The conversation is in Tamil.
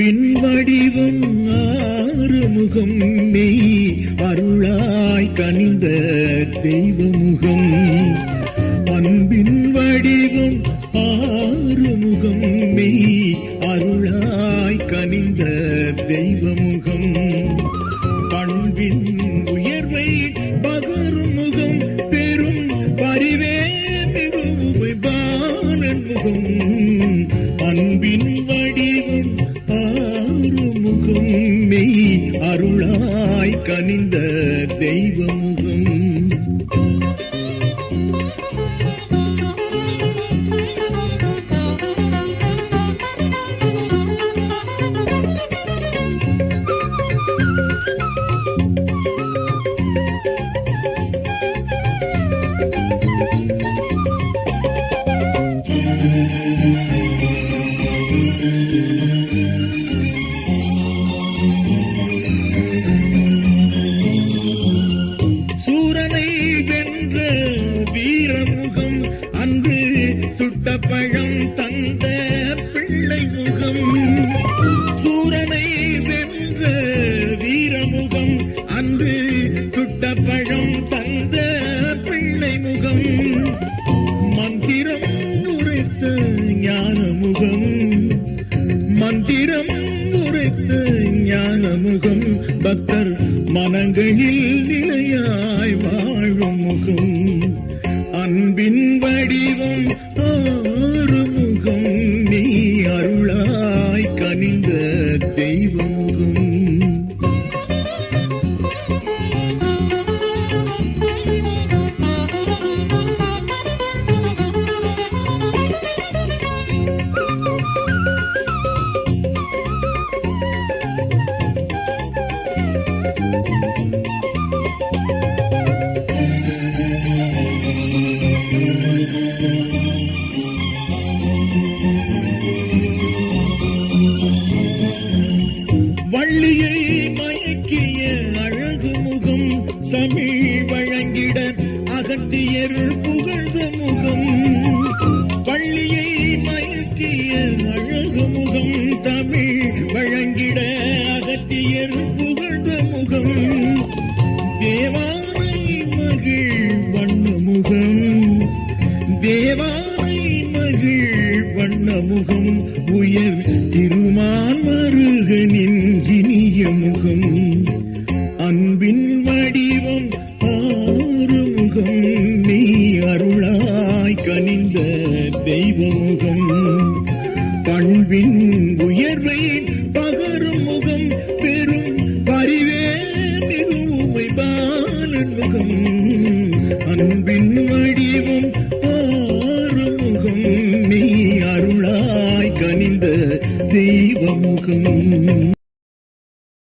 அன்பின் வடிவம் ஆறுமுகம் மெய் அருளாய் கனிந்த தெய்வமுகம். அன்பின் வடிவம் ஆறுமுகம் மெய் அருளாய் கனிந்த தெய்வமுகம். பண்பின் உயர்வை பகரும் முகம் பெரும் பரிவே மிகவும் பாலன் முகம். அன்பின் கனிந்த தெய்வமுகம் சுட்ட பழம் தந்த பிள்ளை முகம் மந்திரம் உரைத்த ஞான முகம் மந்திரம் உரைத்த ஞான முகம் பக்தர் மனங்களில் நிலையாய் வாழும் முகம். அன்பின் வடிவம் வள்ளியை மயக்கிய அழகு முகம் தமிழ் வழங்கிட அகத்தியருள் புகழ்ந்த நமுகம் உயர் திருமான் மருகனின் இனிய முகம். அன்பின் வடிவம் ஆறுமுகம் நீ அருளாய் கனிந்த தெய்வமுகம். பண்பின் உயர்வை பகரும் முகம் பெரும் பரிவே மிகுமை பாலன் முகம். ദൈവമുഖം